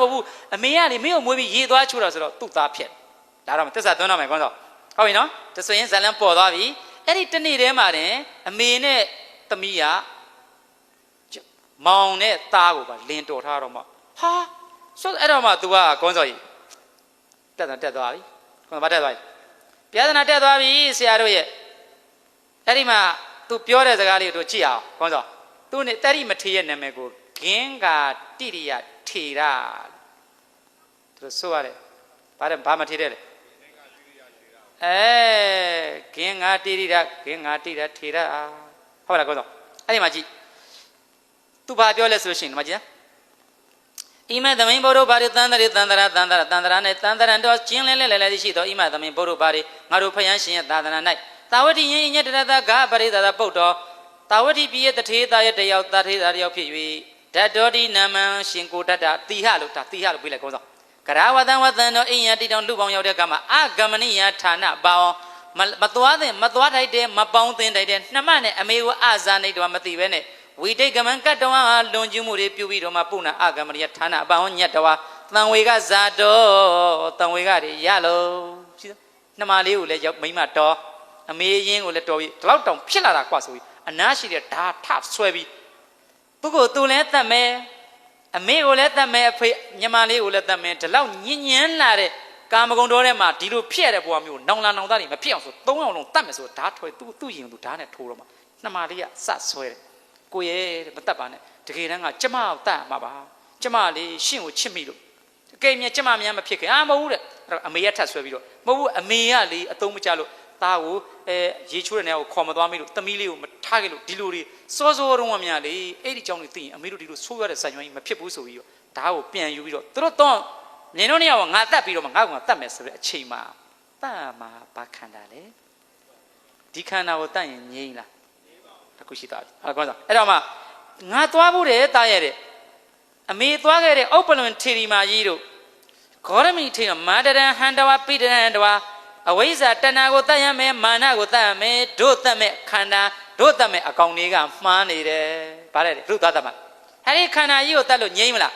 မဟုတ်ဘူးအမေကလေမင်းကိုမွေးပြီးရေသွားချိုးတာဆိုတော့သူ့သားဖြစ်ဒါတော့တစ္ဆာသွန်းတော့မယ်ကောင်းစောဟုတ်ပြီနော်ဒါဆိုရင်ဇလန်ပေါ်သွားပြီအဲ့ဒီတနေ့တည်းမှာတင်အမေနဲ့သမီးကမောင်နဲ့သားကိုပါလင်တော်ထားတော့မှဟာဆိုအဲ့တော့မှ तू ကကောင်းစောကြီးတက်တာတက်သွားပြီကောင်းဘာတက်သွားပြီပြဿနာတက်သွားပြီဆရာတို့ရဲ့အဲ့ဒီမှာ तू ပြောတဲ့စကားလေးကိုတို့ကြည့်အောင်ကောင်းစောသူနဲ့တတိမထေရရဲ့နာမည်ကိုဂင်္ဂာတိရိယ ထေရသူတို့ဆိုရတယ်ဘာလဲဘာမထေရလဲအဲဂင်္ဂာတိရိယဂင်္ဂာတိရိယထေရဟုတ်လားကောတော့အဲ့ဒီမှာကြည့်သူဘာပြောလဲဆိုလို့ရှိရင်ဒီမှာကြည့်ဣမသမိန်ဘုရောဘာရိတန်တရိတန်တရာတန်တရာတန်တရာနဲ့တန်တရံတော်ကျင်းလဲလဲလဲလဲရှိတော်ဣမသမိန်ဘုရောဘာရိငါတို့ဖယန်းရှင်ရဲ့သာသနာ၌သာဝတိယင်းညတရတဂပရိသသာပုတ်တော်တာဝတိပြည်ရဲ့တထေသားရဲ့တယောက်တထေသားတယောက်ဖြစ်၍ ဓာတောတိနမံရှင်ကိုတတ္တတိဟလို့ဒါတိဟလို့ပြလိုက်ကောင်းဆောင်ကရာဝတံဝတံတို့အိယတိတောင်လူပေါင်းရောက်တဲ့ကမှာအဂမနိယဌာနပေါင်းမသွားတဲ့မသွားထိုက်တဲ့မပေါင်းသင်ထိုက်တဲ့နှမနဲ့အမေကိုအဇာနေတော်မသိပဲနဲ့ဝိတိတ်ကမံကတ္တဝါလွန်ကျူးမှုတွေပြုပြီးတော့မှပုဏ္ဏအဂမနိယဌာနအပေါင်းညတ်တော်သံဝေကဇာတော်သံဝေကတွေရလို့ရှိသနှမလေးကိုလည်းရောက်မိမတော်အမေရင်းကိုလည်းတော်ပြီးဒီလောက်တောင်ဖြစ်လာတာကွာဆိုပြီးအနားရှိတဲ့ဓာထဆွဲပြီး သူ့ကိုသူလည်းတတ်မယ်အမေကိုလည်းတတ်မယ်အဖေညီမလေးကိုလည်းတတ်မယ်ဒီလောက်ညဉ့်ညမ်းလာတဲ့ကာမဂုဏ်တော်ထဲမှာဒီလိုဖြစ်ရတဲ့ဘဝမျိုးနောင်လာနောင်သားတွေမဖြစ်အောင်ဆိုသုံးအောင်လုံးတတ်မယ်ဆိုဓာထွဲသူ့သူ့ရင်သူဓာနဲ့ထိုးတော့မှာနှမလေးကစဆွဲတယ်ကိုရဲ့တဲ့မတတ်ပါနဲ့တကယ်တမ်းကကျမကိုတတ်မှာပါကျမလေးရှင့်ကိုချစ်မိလို့အကယ်မြကျမများမဖြစ်ခင်အာမဟုတ်ဘူးတဲ့အဲ့တော့အမေကထပ်ဆွဲပြီးတော့မဟုတ်ဘူးအမေကလေအသုံးမချလို့ သားကိုအဲရေချိုးတဲ့နေရာကိုခေါ်မသွားမိလို့သမီးလေးကိုမထားခဲ့လို့ဒီလိုတွေစောစောတုန်းကများလေအဲ့ဒီကြောင့်လေသိရင်အမေတို့ဒီလိုဆိုးရတဲ့ဇာညွှန်းကြီးမဖြစ်ဘူးဆိုပြီးတော့ဓာတ်ကိုပြန်ယူပြီးတော့သူတို့တော့နင်တို့နေရာကငါတတ်ပြီးတော့မှငါကငါတတ်မယ်ဆိုတဲ့အချိန်မှာတတ်မှာဘာခန္ဓာလဲဒီခန္ဓာကိုတတ်ရင်ငြိမ်းလားတခုရှိသွားပြီအဲ့ဒါကောင်းစားအဲ့တော့မှငါသွားဖို့တယ်တားရတဲ့အမေသွားခဲ့တဲ့ဥပ္ပလွန်ထေရီမာကြီးတို့ဂေါရမီထေရမာတရံဟန္တဝပိတရံတဝါ အဝိဇ္ဇာတဏှာကိုတတ်ရမယ်မာနကိုတတ်ရမယ်တို့တတ်မဲ့ခန္ဓာတို့တတ်မဲ့အကောင်တွေကမှားနေတယ်ဗါတယ်လူသားတတ်မှာအဲဒီခန္ဓာကြီးကိုတတ်လို့ငြိမ့်မလား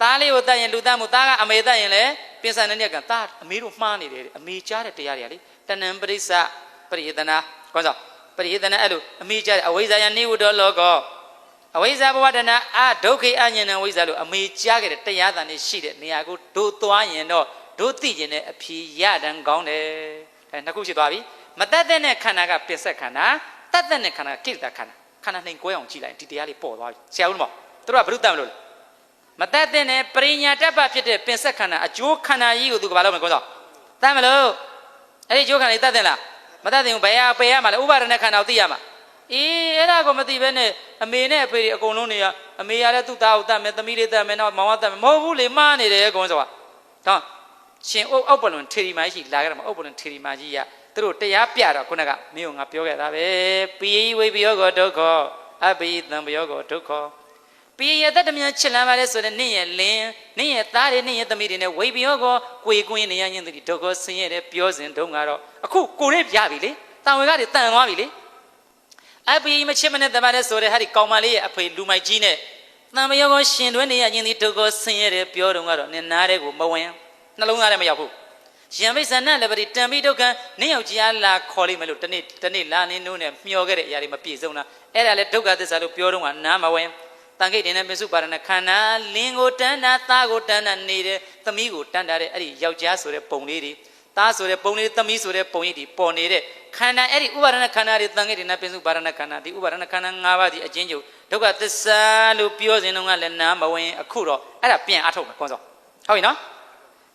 သားလေးကိုတတ်ရင်လူတတ်မှုသားကအမေတတ်ရင်လည်းပင်စံတဲ့ညက်ကသားအမေတို့မှားနေတယ်အမေကြားတဲ့တရားတွေကလေတဏံပရိစ္ဆပရိယတနာကောင်းစောပရိယတနာအဲ့လိုအမေကြားတဲ့အဝိဇ္ဇာယနေဝတ္တလောကောအဝိဇ္ဇာဘဝတနာအဒုက္ခိအညဉ္ဏဝိဇ္ဇာလို့အမေကြားခဲ့တဲ့တရားတန်တွေရှိတဲ့နေရာကိုတို့သွားရင်တော့ တို့သိကျင်တဲ့အဖြေရတန်းကောင်းတယ်အဲနှစ်ခုရှိသွားပြီမတတ်တဲ့နဲ့ခန္ဓာကပင်ဆက်ခန္ဓာတတ်တဲ့နဲ့ခန္ဓာကိလေသာခန္ဓာခန္ဓာနှိမ်ကွဲအောင်ကြည့်လိုက်ဒီတရားလေးပေါ်သွားပြီဆရာဦးမောသူတို့ကဘုရုတ္တမလို့လဲမတတ်တဲ့နဲ့ပရိညာတပ္ပဖြစ်တဲ့ပင်ဆက်ခန္ဓာအကျိုးခန္ဓာကြီးကိုသူကဘာလုပ်မလဲကောင်းစောတတ်မလို့အဲ့ဒီအကျိုးခန္ဓာကြီးတတ်တဲ့လားမတတ်တဲ့ဘူးဘယ်ရပယ်ရမှာလဲဥပါဒณะခန္ဓာကိုသိရမှာအေးအဲ့ဒါကိုမသိဘဲနဲ့အမေနဲ့အဖေတွေအကုန်လုံးနေရအမေရတဲ့သူ့သားကိုတတ်မယ်သမီးလေးတတ်မယ်နောက်မောင်ကတတ်မယ်မဟုတ်ဘူးလေမှားနေတယ်ကောင်းစောကတော့ ရှင်ဥဥပ္ပလွန်ထေရီမာကြီးလာကြတယ်မှာဥပ္ပလွန်ထေရီမာကြီးကသူတို့တရားပြတော့ခုနကမင်းကငါပြောခဲ့တာပဲပိယိဝိပယောကောဒုက္ခအပိယတံပယောကောဒုက္ခပိယတတ္တမြချစ်လမ်းပါလေဆိုတဲ့နင့်ရဲ့လင်းနင့်ရဲ့သားတွေနင့်ရဲ့သမီးတွေနဲ့ဝိပယောကောကိုယ်ကွင်းနေရရင်တည်းဒုက္ခဆင်းရဲတဲ့ပြောစဉ်တုန်းကတော့အခုကိုရဲပြပြီလေတန်ဝင်ကတွေတန်သွားပြီလေအပိယမချစ်မနဲ့တမတဲ့ဆိုတဲ့ဟာဒီကောင်မလေးရဲ့အဖေလူမိုက်ကြီးနဲ့တန်ပယောကောရှင်တွဲနေရရင်တည်းဒုက္ခဆင်းရဲတဲ့ပြောတုန်းကတော့နင်နားတဲ့ကိုမဝင် နှလုံးသားထဲမရောက်ဘူးယံမိတ်ဆန္ဒလည်းပရိတံပိဒုက္ခနင်းယောက်ျားလာခေါ်လိမ့်မယ်လို့တနေ့တနေ့လာနေနိုးနဲ့မျောခဲ့တဲ့အရာတွေမပြည့်စုံတာအဲ့ဒါလည်းဒုက္ခသစ္စာလို့ပြောတော့ကနားမဝင်တန်ခိတ်တင်တဲ့ပစ္စုပါဒနာခန္ဓာလင်းကိုတန်းတာသားကိုတန်းတာနေတဲ့သမီးကိုတန်းတာတဲ့အဲ့ဒီယောက်ျားဆိုတဲ့ပုံလေးတွေသားဆိုတဲ့ပုံလေးသမီးဆိုတဲ့ပုံရိပ်တွေပေါ်နေတဲ့ခန္ဓာအဲ့ဒီဥပါဒနာခန္ဓာတွေတန်ခိတ်တင်တဲ့ပစ္စုပါဒနာခန္ဓာဒီဥပါဒနာခန္ဓာ၅ပါးဒီအချင်းချုပ်ဒုက္ခသစ္စာလို့ပြောစဉ်တော့ကလည်းနားမဝင်အခုတော့အဲ့ဒါပြန်အထုတ်မယ်ခွန်စောဟုတ်ပြီနော်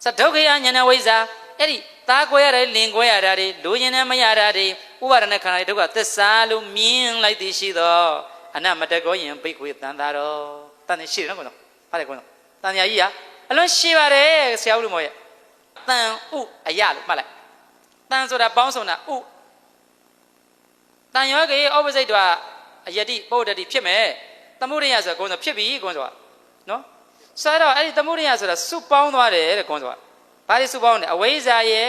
စဒုက္ခယဉာဏဝိဇ္ဇာအဲ့ဒီသားကွဲရတယ်လင်ကွဲရတာတွေလူရင်နဲ့မရတာတွေဥပါဒณะခန္ဓာတွေဒုက္ခသစ္စာလို့မြင်လိုက်သည်ရှိသောအနမတကောယင်ဘိက္ခွေတန်တာတော်တန်နေရှိတယ်နော်ကွန်းဟုတ်တယ်ကွန်းတန်ညာကြီးကအလွန်ရှိပါတယ်ဆရာဦးလူမော်ရဲ့တန်ဥအယလို့မှတ်လိုက်တန်ဆိုတာပေါင်းစုံတာဥတန်ယောကေဩပစိတ်တော့အယတိပုဒ္ဒတိဖြစ်မယ်သမုဒိယဆိုကွန်းဆိုဖြစ်ပြီကွန်းဆိုတာနော် ဆိုတော့အဲ့ဒီသမုဒိယဆိုတာစုပေါင်းသွားတယ်တဲ့ကွန်ဆိုတာဘာလို့စုပေါင်းလဲအဝိဇ္ဇာရဲ့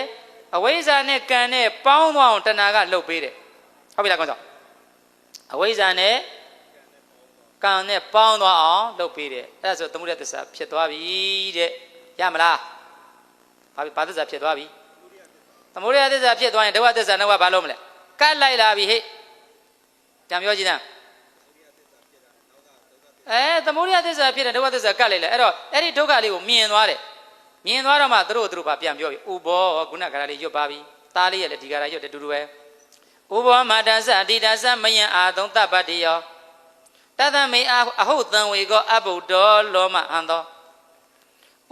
အဝိဇ္ဇာနဲ့ကံနဲ့ပေါင်းသွားအောင်တဏှာကလှုပ်ပေးတယ်ဟုတ်ပြီလားကွန်ဆိုအဝိဇ္ဇာနဲ့ကံနဲ့ပေါင်းသွားအောင်လုပ်ပေးတယ်အဲ့ဒါဆိုသမုဒယသစ္စာဖြစ်သွားပြီတဲ့ရမလားဘာဘာသစ္စာဖြစ်သွားပြီသမုဒယသစ္စာဖြစ်သွားရင်ဒုက္ခသစ္စာနောက်ကဘာလုပ်မလဲကတ်လိုက်လာပြီဟဲ့ကြံပြောကြည့်သား အဲသမုဒယသစ္စာဖြစ်တဲ့ဒုက္ခသစ္စာကတ်လိုက်လဲအဲ့တော့အဲ့ဒီဒုက္ခလေးကိုမြင်သွားတယ်မြင်သွားတော့မှသူတို့သူတို့ဘာပြန်ပြောပြီဥဘောခုနကရာလေးရွတ်ပါပြီသားလေးရဲ့လည်းဒီကရာရွတ်တယ်တူတူပဲဥဘောမာတသအတိတသမယံအာသုံးတပ္ပတ္တိယောတသမေအအဟုတ်တံဝေကောအဘုဒ္ဓလောမဟံသော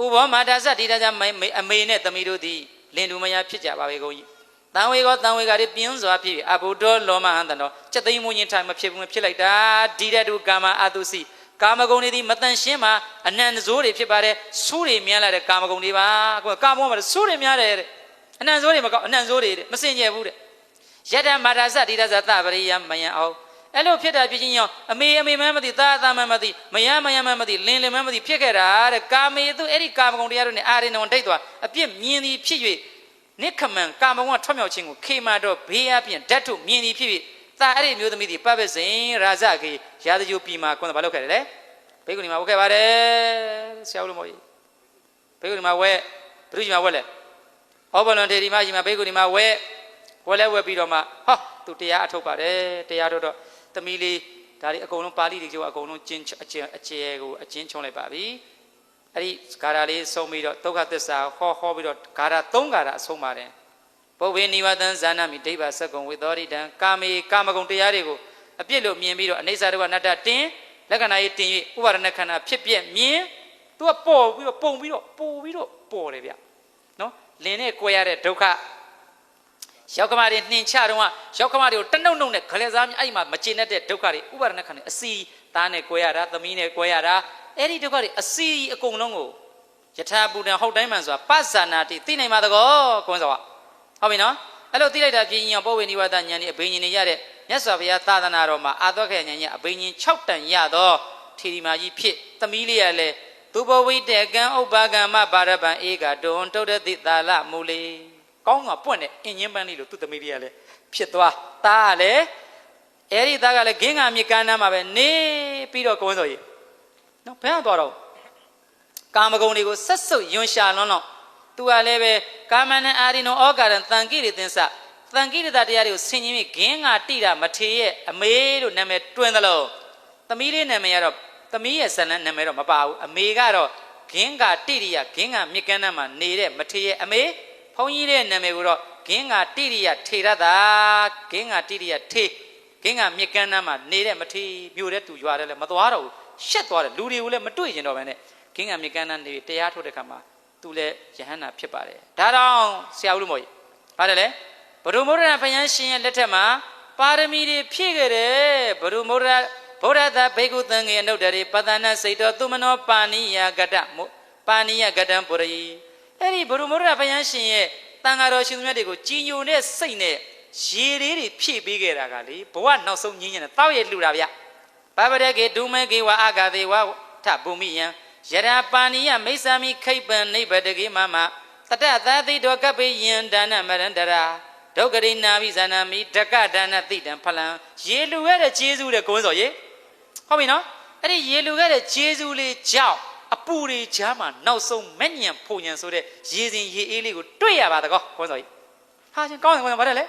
ဥဘောမာဒသတိတကြမေအမေနဲ့သမီးတို့သည်လင်တူမယားဖြစ်ကြပါပဲကုန်ကြီးတံဝေကောတံဝေကတွေပြင်းစွာဖြစ်ပြီအဘုဒ္ဓလောမဟံတံသောစက်သိမ်းမွင်းချင်းထိုင်မဖြစ်ဘူးမဖြစ်လိုက်တာဒီတဲ့တူကာမအတုစီ ကာမဂုဏ်တွေဒီမတန်ရှင်းမှာအနန္တဇိုးတွေဖြစ်ပါတယ်ဆူးတွေမြန်းလာတဲ့ကာမဂုဏ်တွေပါကိုကာမောမှာဆူးတွေများတယ်တဲ့အနန္တဇိုးတွေမကောအနန္တဇိုးတွေတဲ့မစင်ကြယ်ဘူးတဲ့ယတ္တမာဒသတိတဇသပရိယမယံအောင်အဲ့လိုဖြစ်တာဖြစ်ချင်းရောအမေအမေမမသိသားသားမမသိမယမယမမသိလင်းလင်းမမသိဖြစ်ခဲ့တာတဲ့ကာမေသူအဲ့ဒီကာမဂုဏ်တရားတို့နဲ့အာရိနဝံတိတ်သွားအပြစ်မြင်သည်ဖြစ်၍နိခမံကာမဂုဏ်ကထွက်မြောက်ခြင်းကိုခေမာတော့ဘေးအပြင်ဓာတ်တို့မြင်သည်ဖြစ်၍ သာအဲ့ဒီမျိုးသမီးတွေပတ်ပစင်ရာဇကေရာဇယုပြီမှာကွန်းဘာလုပ်ခဲ့တယ်လဲဘေကုဏီမှာဝတ်ခဲ့ပါတယ်ဆရာဦးလို့မဟုတ်ကြီးဘေကုဏီမှာဝဲဘုရုကြီးမှာဝဲလဲဩဘလွန်ထေဒီမကြီးမှာဘေကုဏီမှာဝဲဝဲလဲဝဲပြီးတော့မှဟောသူတရားအထုတ်ပါတယ်တရားထုတ်တော့သမီးလေးဒါတွေအကုန်လုံးပါဠိတွေကျော်အကုန်လုံးကျင်းအကျဲအကျဲကိုအကျဉ်းချုံလိုက်ပါပြီအဲ့ဒီဂါရလေးဆုံးပြီးတော့ဒုက္ခသစ္စာဟောဟောပြီးတော့ဂါရ၃ဂါရအဆုံးပါတယ် ဘုဝေနိဝတံဇာနာမိဒိဗ္ဗစက္ကုံဝေသောရိတံကာမေကာမဂုဏ်တရားတွေကိုအပြစ်လို့မြင်ပြီးတော့အနေစာတို့ကအနတ္တတင်လက္ခဏာရေးတင်၍ဥပါဒณะခန္ဓာဖြစ်ပြက်မြင်သူကပေါ်ပြီးတော့ပုံပြီးတော့ပိုပြီးတော့ပေါ်တယ်ဗျနော်လင်းနဲ့ကြွယ်ရတဲ့ဒုက္ခ ရောက်ကမတွေနှင်ချတော့ရောက်ကမတွေကိုတနှုတ်နှုတ်နဲ့ခလက်စားမြအဲ့ဒီမှာမကျေနပ်တဲ့ဒုက္ခတွေဥပါဒณะခန္ဓာအစီသားနဲ့꿰ရတာသမီးနဲ့꿰ရတာအဲ့ဒီဒုက္ခတွေအစီအကုန်လုံးကိုယထာဘူတံဟုတ်တိုင်းမှန်ဆိုတာပဇာနာတိသိနိုင်ပါတကောကွန်းစော ဟုတ်ပြီနော်အဲ့လိုသိလိုက်တာပြင်းရင်ပောဝေနိဝတဉာဏ်นี่အဘိညာဉ်တွေရတဲ့မြတ်စွာဘုရားသာသနာတော်မှာအာသောခေဉာဏ်ရဲ့အဘိညာဉ်6တန်ရသောထေရီမာကြီးဖြစ်သမီးလေးရလဲသူဘဝိတေကံဥပ္ပါကမ္မပါရပံဧကတွန်တုတ်တဲ့တိသာလမူလေးကောင်းကပွင့်တဲ့အင်ဂျင်ပန်းလေးလို့သူ့သမီးလေးကလည်းဖြစ်သွားတာကလည်းအဲ့ဒီသားကလည်းဂင်းကမြေကမ်းနားမှာပဲနေပြီးတော့ကုန်းစော်ကြီးနော်ဘယ်ကသွားတော့ကာမဂုဏ်တွေကိုဆက်စုပ်ယွန်ရှာလွန်းတော့ သူကလည်းပဲကာမနံအာရိနောဩကာရံတန်ကိရိသင်္စတန်ကိရိတတရားတွေကိုဆင်ခြင်ပြီးဂင်းကတိတာမထေရဲ့အမေလို့နာမည်တွင်သလုံးသမီးလေးနာမည်ကတော့သမီးရဲ့ဇလန်းနာမည်တော့မပါဘူးအမေကတော့ဂင်းကတိရိယဂင်းကမြေကမ်းနားမှာနေတဲ့မထေရဲ့အမေဘုန်းကြီးရဲ့နာမည်ကိုတော့ဂင်းကတိရိယထေရတာဂင်းကတိရိယထေဂင်းကမြစ်ကမ်းနားမှာနေတဲ့မထေမြို့တဲ့သူရွာတဲ့လည်းမသွားတော့ဘူးရှက်သွားတယ်လူတွေကိုလည်းမတွေ့ကျင်တော့ဘဲနဲ့ဂင်းကမြစ်ကမ်းနားနေတရားထုတ်တဲ့ခါမှာ သူလည်းယဟန္တာဖြစ်ပါတယ်ဒါတော့ဆရာဦးလို့မဟုတ်ဘူးပါတယ်လေဘဒုမௌရဏဘုရားရှင်ရဲ့လက်ထက်မှာပါရမီတွေဖြည့်ခဲ့တယ်ဘဒုမௌရဗုဒ္ဓသာဘေကုသံငေနုဒ္ဒရေပတနာစိတ်တော်သူမနောပါဏိယကတပါဏိယကတံပုရိအဲ့ဒီဘဒုမௌရဏဘုရားရှင်ရဲ့တန်ဃာတော်ရှင်သူမြတ်တွေကိုကြီးညိုတဲ့စိတ်နဲ့ရေလေးတွေဖြည့်ပေးခဲ့တာကလေဘဝနောက်ဆုံးညင်းညင်းနဲ့တောက်ရလှူတာဗျဘဗရကေဒုမေကေဝအာဂသေဝထဗုမိယံ ယရာပါဏိယမိစ္ဆာမိခိပံနိဗ္ဗတကေမမတတသတိတောကပိယံဒါနမရန္တရာဒုက္ခရိနာမိဇာနာမိဒကဒါနတိတံဖလံရေလူခဲ့တဲ့ကျေးဇူးတဲ့ကိုယ်စောရေဟုတ်ပြီနော်အဲ့ဒီရေလူခဲ့တဲ့ကျေးဇူးလေးကြောင့်အပူတွေကြားမှာနောက်ဆုံးမဲ့ညံဖုန်ညံဆိုတဲ့ရေစင်ရေအေးလေးကိုတွေ့ရပါတကောကိုယ်စောရေဟာရှင်ကောင်းတယ်ကောင်းတယ်ဗါတယ်လေ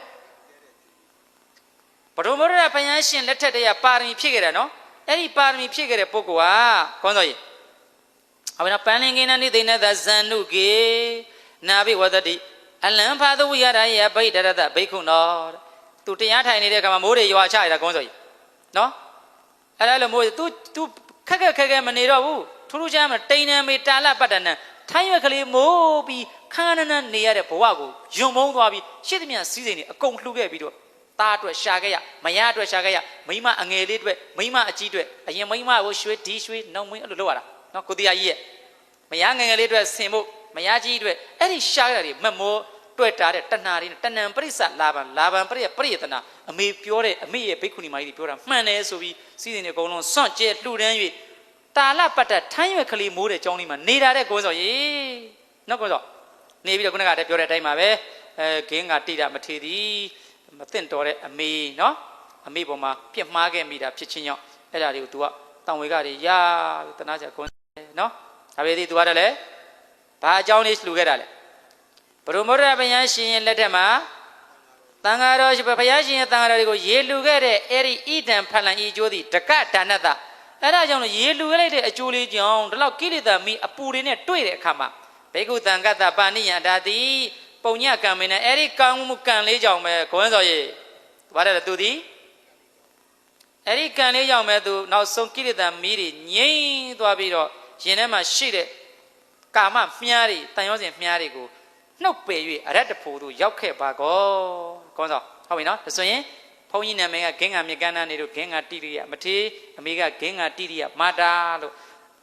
ဘဒုမရရဘုရားရှင်လက်ထက်တည်းကပါရမီဖြည့်ခဲ့တယ်နော်အဲ့ဒီပါရမီဖြည့်ခဲ့တဲ့ပုဂ္ဂိုလ်ကကောင်းစောရေ အဘိနာပန်လင်ကိနနိသိနသဇန္နုကေနာဘိဝတတိအလံဖာသဝိရဒယဗိဒရတဘိက္ခုနောသူတရားထိုင်နေတဲ့အခါမှာမိုးတွေရွာချရတာကောင်းစောကြီးနော်အဲ့ဒါလို့မိုး तू तू ခက်ခက်ခက်ခက်မနေတော့ဘူးထူးထူးခြားခြားမတိန်နံမေတာလပတ္တနံထိုင်းရွက်ကလေးမိုးပြီးခန်းနန်းနေရတဲ့ဘဝကိုယွံမုံသွားပြီးရှစ်သမျှစီးစိမ်တွေအကုန်လှူခဲ့ပြီးတော့သားအတွက်ရှာခဲ့ရမယားအတွက်ရှာခဲ့ရမိမအငယ်လေးအတွက်မိမအကြီးအတွက်အရင်မိမကိုရွှေဒီရွှေနှုံမင်းအဲ့လိုလုပ်ရတာ နော်ကိုတရားကြီးရဲ့မယားငယ်ငယ်လေးအတွက်ဆင်ဖို့မယားကြီးအတွက်အဲ့ဒီရှာခဲ့တာတွေမမောတွေ့တာတဲ့တဏှာတွေနဲ့တဏံပရိစ္ဆလာဘံလာဘံပရိယပရိယတနာအမေပြောတဲ့အမေရဲ့ဘိက္ခုနီမကြီးတွေပြောတာမှန်တယ်ဆိုပြီးစီစဉ်တွေအကုန်လုံးစွန့်ကျဲလှူဒန်း၍တာလပတ်တထမ်းရွက်ကလေးမိုးတဲ့ကြောင်းလေးမှာနေတာတဲ့ကိုစောရေနော်ကိုစောနေပြီးတော့ခုနကတည်းပြောတဲ့အတိုင်းပါပဲအဲဂင်းကတိတာမထေသည်မသင့်တော်တဲ့အမေနော်အမေပေါ်မှာပြစ်မှားခဲ့မိတာဖြစ်ချင်းကြောင့်အဲ့ဒါတွေကို तू ကတောင်ဝေကတွေရပြီးတနာကြကွ န်းနော်ဒါပေမဲ့သူကတော့လေဘာအကြောင်းလေးလှူခဲ့တာလဲဘုရုမောရဘုရားရှင်ရဲ့လက်ထက်မှာတန်ဃာတော်ဘုရားရှင်ရဲ့တန်ဃာတော်တွေကိုရေလှူခဲ့တဲ့အဲ့ဒီဣဒံဖလန်ဤကျိုးသည်တကဒါနတအဲ့ဒါကြောင့်လို့ရေလှူခဲ့လိုက်တဲ့အကျိုးလေးကြောင့်ဒီလောက်ကိလေသာမိအပူတွေနဲ့တွေ့တဲ့အခါမှာဘေကုတံကတ္တပါဏိယဒါတိပုံညကံမင်းနဲ့အဲ့ဒီကောင်းမှုကံလေးကြောင့်ပဲခွန်းစော်ရေဘာလဲသူသည်အဲ့ဒီကံလေးရောက်မဲ့သူနောက်ဆုံးကိလေသာမီးတွေငြိမ့်သွားပြီးတော့ ရင်ထဲမှာရှိတဲ့ကာမမြားတွေတန်ရောစဉ်မြားတွေကိုနှုတ်ပယ်၍အရတ္တဖို့တို့ရောက်ခဲ့ပါကောကောင်းစောဟုတ်ပြီနော်ဒါဆိုရင်ဘုန်းကြီးနာမည်ကဂင်္ဂမြေကန္နာနေတို့ဂင်္ဂတိရိယမထေအမေကဂင်္ဂတိရိယမာတာလို့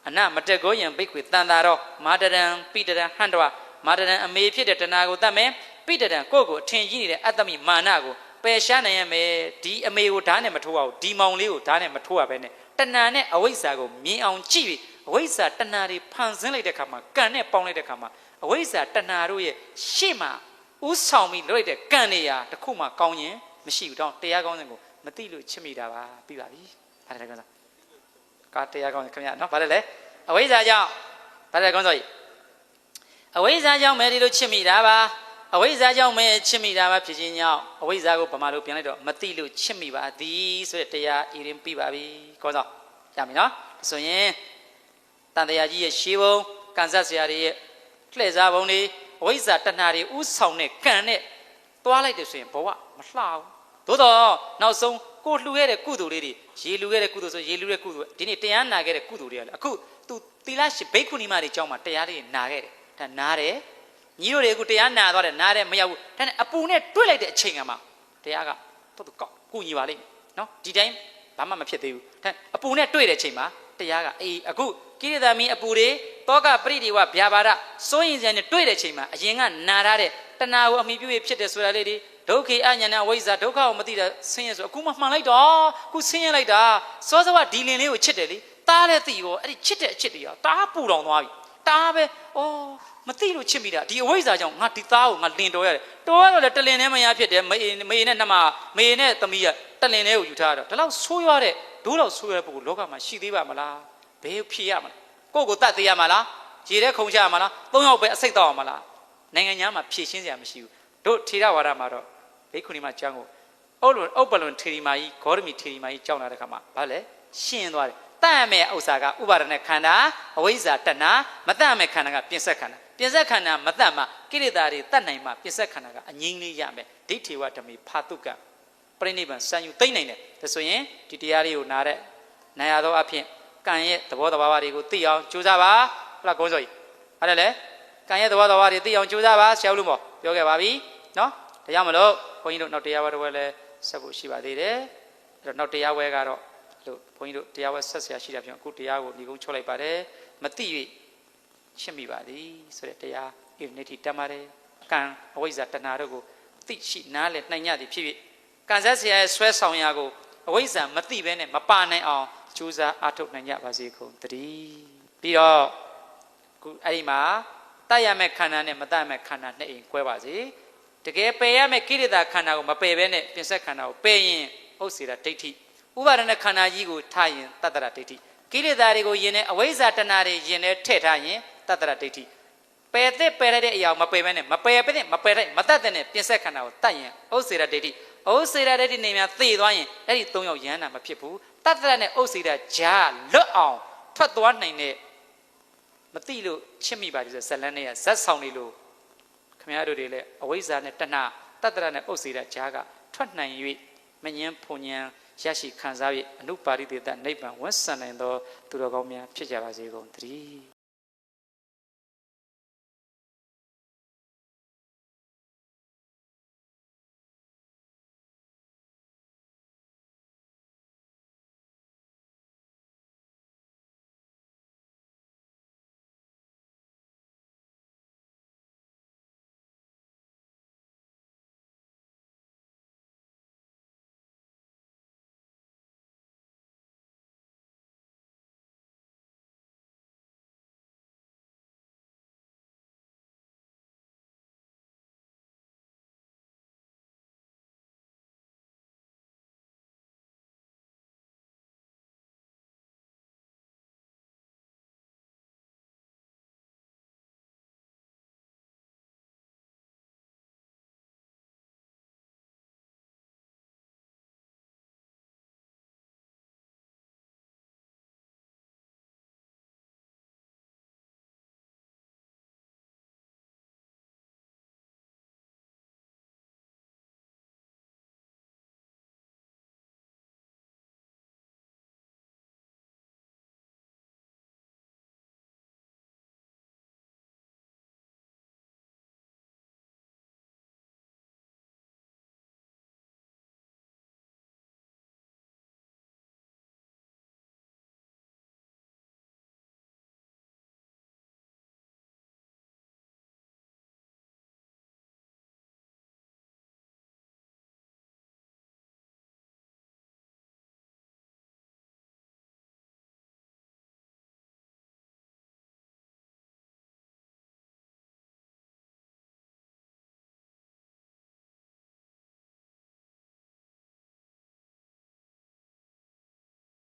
အနမတက်ကိုယံဘိတ်ခွေတန်တာတော့မာတရံပိတရံဟန်တော်မာတရံအမေဖြစ်တဲ့တဏှာကိုတတ်မယ်ပိတရံကိုယ့်ကိုအထင်ကြီးနေတဲ့အတ္တမိမာနကိုပယ်ရှားနိုင်ရမယ်ဒီအမေကိုဓာတ်နဲ့မထိုးရဘူးဒီမောင်လေးကိုဓာတ်နဲ့မထိုးရဘဲနဲ့တဏှာနဲ့အဝိဇ္ဇာကိုမြင်အောင်ကြည့်ပြီး အဝိဇ္ဇာတဏှာတွေဖန်ဆင်းလိုက်တဲ့ခါမှာကံနဲ့ပေါင်းလိုက်တဲ့ခါမှာအဝိဇ္ဇာတဏှာတို့ရဲ့ရှေ့မှာဥဆောင်ပြီးလုပ်လိုက်တဲ့ကံတွေရာတစ်ခုမှကောင်းရင်မရှိဘူးတော့တရားကောင်းစဉ်ကိုမသိလို့ချစ်မိတာပါပြီးပါပြီဗါတယ်ကောင်းစားကာတရားကောင်းစဉ်ခင်ဗျာနော်ဗါတယ်လေအဝိဇ္ဇာကြောင့်ဗါတယ်ကောင်းစားကြီးအဝိဇ္ဇာကြောင့်မယ်ဒီလိုချစ်မိတာပါအဝိဇ္ဇာကြောင့်မဲချစ်မိတာပါဖြစ်ခြင်းကြောင့်အဝိဇ္ဇာကိုဗမာလိုပြန်လိုက်တော့မသိလို့ချစ်မိပါသည်ဆိုတဲ့တရားဤရင်ပြီးပါပြီကောစားရပြီနော်ဆိုရင် တန်တရားကြီးရဲ့ရှေးဘုံကန်ဆက်ဆရာတွေရဲ့လှည့်စားဘုံတွေအဝိဇ္ဇာတဏှာတွေဥဆောင်တဲ့ကံနဲ့တွားလိုက်တယ်ဆိုရင်ဘဝမလှဘူးသို့တော့နောက်ဆုံးကိုလှူခဲ့တဲ့ကုသိုလ်လေးတွေရေလှူခဲ့တဲ့ကုသိုလ်ဆိုရေလှူတဲ့ကုသိုလ်ဒီနေ့တရားနာခဲ့တဲ့ကုသိုလ်တွေကလည်းအခုသူသီလရှိဘိက္ခုနီမတွေကြောင်းမှာတရားလေးနာခဲ့တယ်ဒါနာတယ်ညီတို့တွေအခုတရားနာသွားတယ်နားတယ်မရောက်ဘူးဒါနဲ့အပူနဲ့တွေ့လိုက်တဲ့အချိန်ကမှတရားကတော့သူကောက်ကုညီပါလိမ့်မယ်နော်ဒီတိုင်းဘာမှမဖြစ်သေးဘူးဒါအပူနဲ့တွေ့တဲ့အချိန်မှာ တရားကအေးအခုကိရိတာမီအပူတွေတောကပရိဒီဝဗျာပါဒစိုးရင်စံနဲ့တွေ့တဲ့အချိန်မှာအရင်ကနာထားတဲ့တဏှာကိုအမိပြုရဖြစ်တယ်ဆိုတာလေးတွေဒုက္ခိအညာဏဝိဇ္ဇာဒုက္ခကိုမသိတာဆင်းရဲဆိုအခုမှမှန်လိုက်တော့အခုဆင်းရဲလိုက်တာစောစောကဒီလင်လေးကိုချစ်တယ်လေတားတဲ့သိကိုအဲ့ဒီချစ်တဲ့အချစ်တွေကတားပူတောင်သွားပြီ တားပဲဩမသိလို့ချစ်မိတာဒီအဝိဇ္ဇာကြောင့်ငါဒီသားကိုငါလင်တော်ရတယ်တော်ရတော့လေတလင်နဲ့မရဖြစ်တယ်မေမေနဲ့နှမမေနဲ့သမီးကတလင်နဲ့ကိုယူထားတော့ဒါတော့ဆိုးရွားတဲ့ဒိုးတော့ဆိုးရွားတဲ့ပုဂ္ဂိုလ်လောကမှာရှိသေးပါမလားဘယ်ဖြေရမလဲကိုယ့်ကိုတတ်သေးရမလားရေထဲခုံချရမလားသုံးယောက်ပဲအစိတ်တော့ရမလားနိုင်ငံသားမှာဖြည့်ရှင်းစရာမရှိဘူးတို့ထေရဝါဒမှာတော့ဘိက္ခုနီမကျမ်းကိုအုပ်လွန်အုပ်ပလွန်ထေရီမာကြီးဂေါရမီထေရီမာကြီးကြောင်းလာတဲ့ခါမှာဗာလဲရှင်းသွားတယ် တတ်ရမယ့်ဥစ္စာကဥပါဒณะခန္ဓာအဝိဇ္ဇာတဏှာမတတ်ရမယ့်ခန္ဓာကပြင်ဆက်ခန္ဓာပြင်ဆက်ခန္ဓာမတတ်မှကိလေသာတွေတတ်နိုင်မှပြင်ဆက်ခန္ဓာကအငြိမ့်လေးရမယ်ဒိဋ္ဌိဝဓမ္မေဖာတုကပြိဋိဘံစံယူသိမ့်နိုင်တယ်ဒါဆိုရင်ဒီတရားလေးကိုနားတဲ့နာရသောအဖြစ်ကံရဲ့သဘောတဘာဝတွေကိုသိအောင်ကြိုးစားပါဟုတ်လားကုန်းစောကြီးဟုတ်တယ်လေကံရဲ့သဘောတဘာဝတွေသိအောင်ကြိုးစားပါဆရာဦးလူမောပြောခဲ့ပါပြီနော်ဒါကြောင့်မလို့ဘုန်းကြီးတို့နောက်တရားဝဲတစ်ဝဲလဲဆက်ဖို့ရှိပါသေးတယ်အဲ့တော့နောက်တရားဝဲကတော့ လို့ဘုန်းကြီးတို့တရားဝဲဆက်ဆရာရှိတာဖြင့်အခုတရားကိုညီကုန်းချုပ်လိုက်ပါတယ်မသိ၍ရှင်းမိပါသည်ဆိုတဲ့တရားဣရိနိတိတတ်ပါတယ်ကံအဝိဇ္ဇာတဏှာတို့ကိုသိရှိနားလည်နှိုင်ညသည်ဖြစ်ဖြစ်ကံဆက်ဆရာရဲ့ဆွဲဆောင်ရာကိုအဝိဇ္ဇာမသိဘဲနဲ့မပါနိုင်အောင်ကြိုးစားအားထုတ်နိုင်ကြပါစေကုန်တည်းပြီးတော့ခုအဲ့ဒီမှာတတ်ရမယ့်ခန္ဓာနဲ့မတတ်ရမယ့်ခန္ဓာနှစ်အိမ်ကွဲပါစေတကယ်ပယ်ရမယ့်ကိရိတာခန္ဓာကိုမပယ်ဘဲနဲ့ပြင်ဆက်ခန္ဓာကိုပယ်ရင်ဥစ္စေတာဒိဋ္ဌိ ဥပါဒณะခန္ဓာကြီးကိုထားရင်တတ္တရဒိဋ္ဌိကိလေသာတွေကိုယင်တဲ့အဝိဇ္ဇာတဏှာတွေယင်တဲ့ထည့်ထားရင်တတ္တရဒိဋ္ဌိပယ်တဲ့ပယ်ရတဲ့အရာကိုမပယ်ဘဲနဲ့မပယ်ပဲနဲ့မပယ်တဲ့မတတ်တဲ့နဲ့ပြင်ဆက်ခန္ဓာကိုတတ်ရင်ဥစ္စေတာဒိဋ္ဌိဥစ္စေတာဒိဋ္ဌိနေများသေသွားရင်အဲ့ဒီ၃ယောက်ယန္တာမဖြစ်ဘူးတတ္တရနဲ့ဥစ္စေတာဂျာလွတ်အောင်ထွက်သွားနိုင်တဲ့မသိလို့ချစ်မိပါလိမ့်ဆိုဇက်လန်းနဲ့ဇက်ဆောင်နေလို့ခမရတို့တွေလည်းအဝိဇ္ဇာနဲ့တဏှာတတ္တရနဲ့ဥစ္စေတာဂျာကထွက်နိုင်၍မငင်းဖုန်ဉဏ် ရရှိခံစား၍အနုပါရိသေတနိဗ္ဗာန်ဝန်ဆံနိုင်သောသူတော်ကောင်းများဖြစ်ကြပါစေကုန်သတည်း